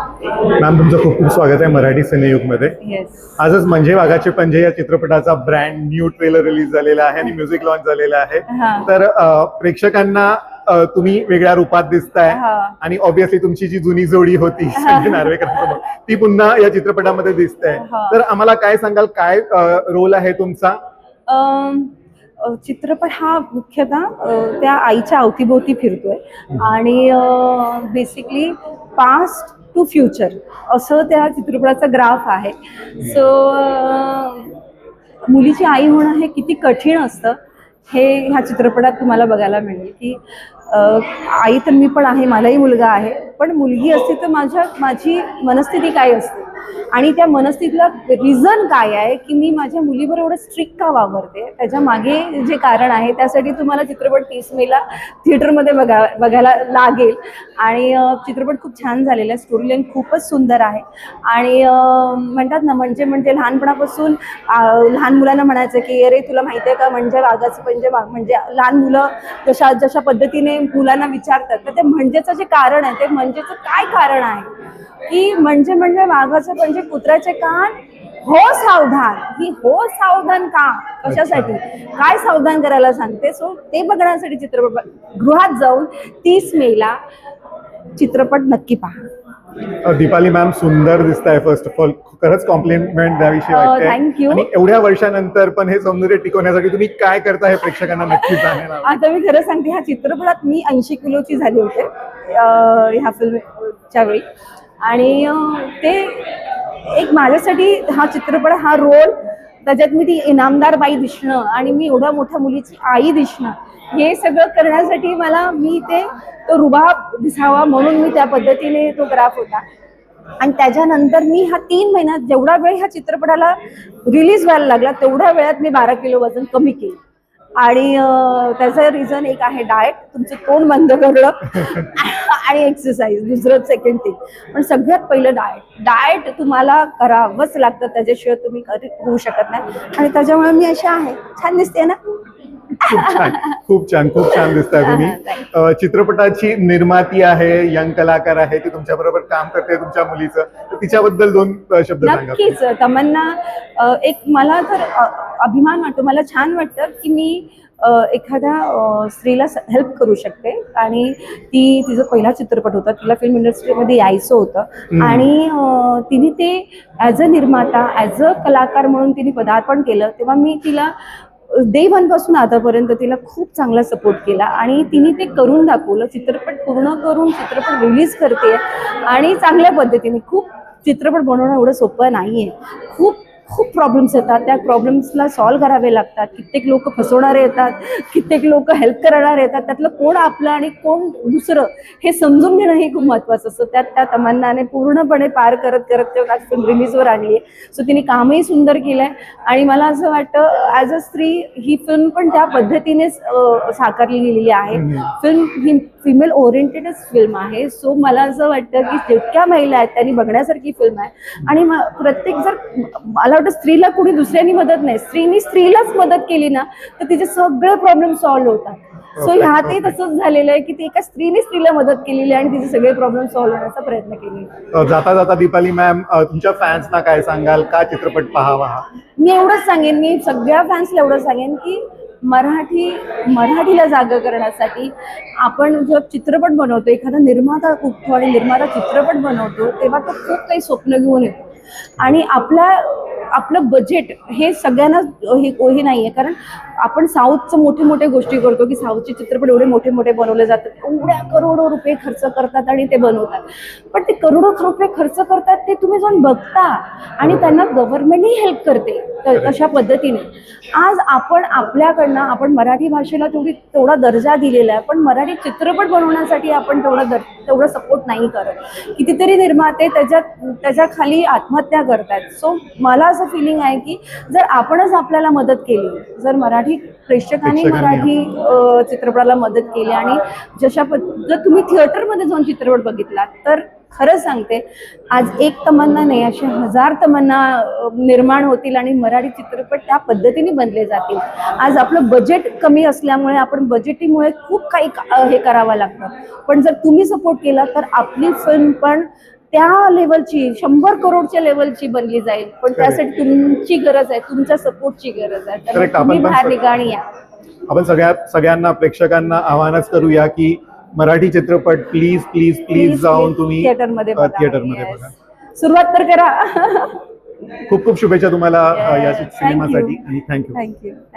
Ma'am तुमचं खूप खूप स्वागत आहे मराठी सिनेयुगमध्ये. आजच म्हणजे वाघाचे पंजे या चित्रपटाचा ब्रँड न्यू ट्रेलर रिलीज झालेला आहे आणि म्युझिक लॉन्च झालेला आहे. तर अ, प्रेक्षकांना अ, तुम्ही वेगळ्या रूपात दिसताय हा. आणि ऑब्विसली तुमची जी जुनी जोडी होती संजय ती पुन्हा या चित्रपटामध्ये दिसते. हा. तर आम्हाला काय सांगाल? काय रोल आहे तुमचा? अम, अ, चित्रपट हा मुख्यतः अ, त्या आईच्या अवतीभोवती फिरतोय. आणि बेसिकली पास्ट टू फ्युचर असं त्या चित्रपटाचा ग्राफ आहे. सो मुलीची आई होणं हे किती कठीण असतं हे ह्या चित्रपटात तुम्हाला बघायला मिळेल की आई तर मी पण आहे मलाही मुलगा आहे पण मुलगी असते तर माझ्या माझी मनस्थिती काय असते? आणि त्या मनस्थितीला रिझन काय आहे की मी माझ्या मुलीबरोबर एवढं स्ट्रिक्ट का वावरते? त्याच्यामागे जे कारण आहे त्यासाठी तुम्हाला चित्रपट तीस मेला थिएटरमध्ये बघा बघायला लागेल. आणि चित्रपट खूप छान झालेला आहे. स्टोरी लाईन खूपच सुंदर आहे. आणि म्हणतात ना म्हणजे म्हणजे लहानपणापासून लहान मुलांना म्हणायचं की अरे तुला माहिती आहे का म्हणजे वाघाचं म्हणजे वाघ म्हणजे लहान मुलं जशा जशा पद्धतीने मुलांना विचारतात तर ते म्हणजेचं जे कारण आहे ते म्हणजेचं काय कारण आहे? की म्हणजे म्हणजे वाघाचं म्हणजे कुत्र्याचे कान हो सावधान. ही हो सावधान का? कशासाठी? काय सावधान करायला सांगते? सो ते बघण्यासाठी चित्रपट गृहात जाऊन तीस मेला चित्रपट नक्की पहा. दीपाली मॅम सुंदर दिसत आहे फर्स्ट ऑफ ऑल खरंच कॉम्प्लिमेंट you. आणि एवढ्या वर्षानंतर पण हे सौंदर्य टिकवण्यासाठी तुम्ही काय करता हे प्रेक्षकांना जाणेल आवडेल. आता मी खरं सांगते ह्या चित्रपटात मी ऐंशी किलोची झाली होते ह्या फिल्मच्या वेळी. आणि ते एक माझ्यासाठी हा चित्रपट हा रोल त्याच्यात मी ती इनामदार बाई दिसणं आणि मी एवढ्या मोठ्या मुलीची आई दिसणं हे सगळं करण्यासाठी मला मी ते तो रुबाब दिसावा म्हणून मी त्या पद्धतीने तो ग्राफ होता. आणि त्याच्यानंतर मी हा तीन महिन्यात जेवढा वेळ ह्या चित्रपटाला रिलीज व्हायला लागला तेवढ्या वेळात मी बारा किलो वजन कमी केलं. आणि त्याचं रिझन एक आहे डाएट तुमचं तोंड बंद करणं आणि एक्सरसाइज दुसरं सेकंड थिंग पण सगळ्यात पहिलं डाएट डाएट तुम्हाला करावंच लागतं. त्याच्याशिवाय तुम्ही होऊ शकत नाही. आणि त्याच्यामुळे मी अशी आहे. छान दिसते ना? खूप छान खूप छान खूप छान दिसताय तुम्ही. चित्रपटाची निर्माती आहे यंग कलाकार आहे ती तुमच्या बरोबर काम करते तुमच्या मुलीचं. तर तिच्याबद्दल दोन शब्द नक्कीच तमन्ना एक मला तर अभिमान वाटतो मला छान वाटतं की मी एखाद्या स्त्रीला हेल्प करू शकते. आणि ती तिचा पहिला चित्रपट होता तिला फिल्म इंडस्ट्रीमध्ये यायचं होतं. आणि तिने ते ॲज अ निर्माता ॲज अ कलाकार म्हणून तिने पदार्पण केलं. तेव्हा मी तिला डे वनपासून आतापर्यंत तिला खूप चांगला सपोर्ट केला आणि तिने ते करून दाखवलं. चित्रपट पूर्ण करून चित्रपट रिलीज करते आणि चांगल्या पद्धतीने. खूप चित्रपट बनवणं एवढं सोपं नाही आहे खूप खूप प्रॉब्लेम्स येतात. त्या प्रॉब्लेम्सला सॉल्व करावे लागतात. कित्येक लोक फसवणारे येतात. कित्येक लोक हेल्प करणारे येतात. त्यातलं कोण आपलं आणि कोण दुसरं हे समजून घेणं हे खूप महत्त्वाचं असतं त्यात त्या तमन्नाने पूर्णपणे पार करत करत आज फिल्म रिलीजवर आणली आहे सो तिने कामही सुंदर केलं आहे आणि मला असं वाटतं ॲज अ स्त्री ही फिल्म पण त्या पद्धतीनेच साकारली गेलेली आहे. फिल्म ही फिमेल ओरिएंटेडच फिल्म आहे. सो मला असं वाटतं की जितक्या महिला आहेत त्यांनी बघण्यासारखी फिल्म आहे. आणि प्रत्येक जर मला वाटतं स्त्रीला कुणी दुसऱ्यांनी मदत नाही. स्त्रीनी स्त्रीलाच मदत केली ना तर तिचे सगळे प्रॉब्लेम सॉल्व्ह होतात. सो ह्यातही. तसंच झालेलं आहे की ती एका स्त्रीने स्त्रीला मदत केलेली आहे आणि तिचे सगळे प्रॉब्लेम सॉल्व्ह होण्याचा प्रयत्न केलेला जाता जाता दीपाली मॅम तुमच्या फॅन्सना काय सांगाल? का चित्रपट पाहावा मी एवढंच सांगेन. मी सगळ्या फॅन्सला एवढं सांगेन की मराठी मराठीला जागं करण्यासाठी आपण जेव्हा चित्रपट बनवतो एखादा निर्माता उठतो आणि निर्माता चित्रपट बनवतो तेव्हा तो खूप काही स्वप्न घेऊन येतो. आणि आपला आपलं बजेट हे सगळ्यांना हे हे नाही आहे कारण आपण साऊथचं मोठे मोठे गोष्टी करतो की साऊथचे चित्रपट एवढे मोठे मोठे बनवले जातात. एवढ्या करोडो रुपये खर्च करतात आणि ते बनवतात. पण ते करोडो रुपये खर्च करतात ते तुम्ही जाऊन बघता आणि त्यांना गव्हर्नमेंटही हेल्प करते. तशा पद्धतीने. आज आपण आपल्याकडनं आपण मराठी भाषेला तेवढी तेवढा दर्जा दिलेला आहे पण मराठी चित्रपट बनवण्यासाठी आपण तेवढा दर तेवढा सपोर्ट नाही करत. कितीतरी निर्माते त्याच्यात त्याच्याखाली आत्महत्या करतात. सो मला असं फिलिंग आहे की जर आपणच आपल्याला मदत केली जर मराठी प्रेक्षकांनी प्रेक्षकांनी. मराठी चित्रपटाला मदत केली आणि जशा जर तुम्ही थिएटरमध्ये जाऊन चित्रपट बघितला तर खरं सांगते आज एक तमन्ना नाही असे हजार तमन्ना निर्माण होतील आणि मराठी चित्रपट त्या पद्धतीने बनले जातील आज आपलं बजेट कमी असल्यामुळे आपण बजेटीमुळे खूप काही हे करावं लागतं पण जर तुम्ही सपोर्ट केला तर आपली फिल्म पण त्या लेवलची शंभर करोडच्या लेवलची बनली जाईल. पण त्यासाठी तुमची गरज आहे तुमच्या सपोर्टची गरज आहे. तर तुम्ही बाहेर स- निघा आणि या. आपण सगळ्या सगळ्यांना प्रेक्षकांना आव्हानच करूया की मराठी चित्रपट प्लीज प्लीज प्लीज जाऊन तुम्ही थिएटरमध्ये थिएटरमध्ये बघा. सुरुवात तर करा. खूप खूप शुभेच्छा तुम्हाला या सिनेमासाठी. आणि थँक्यू थँक्यू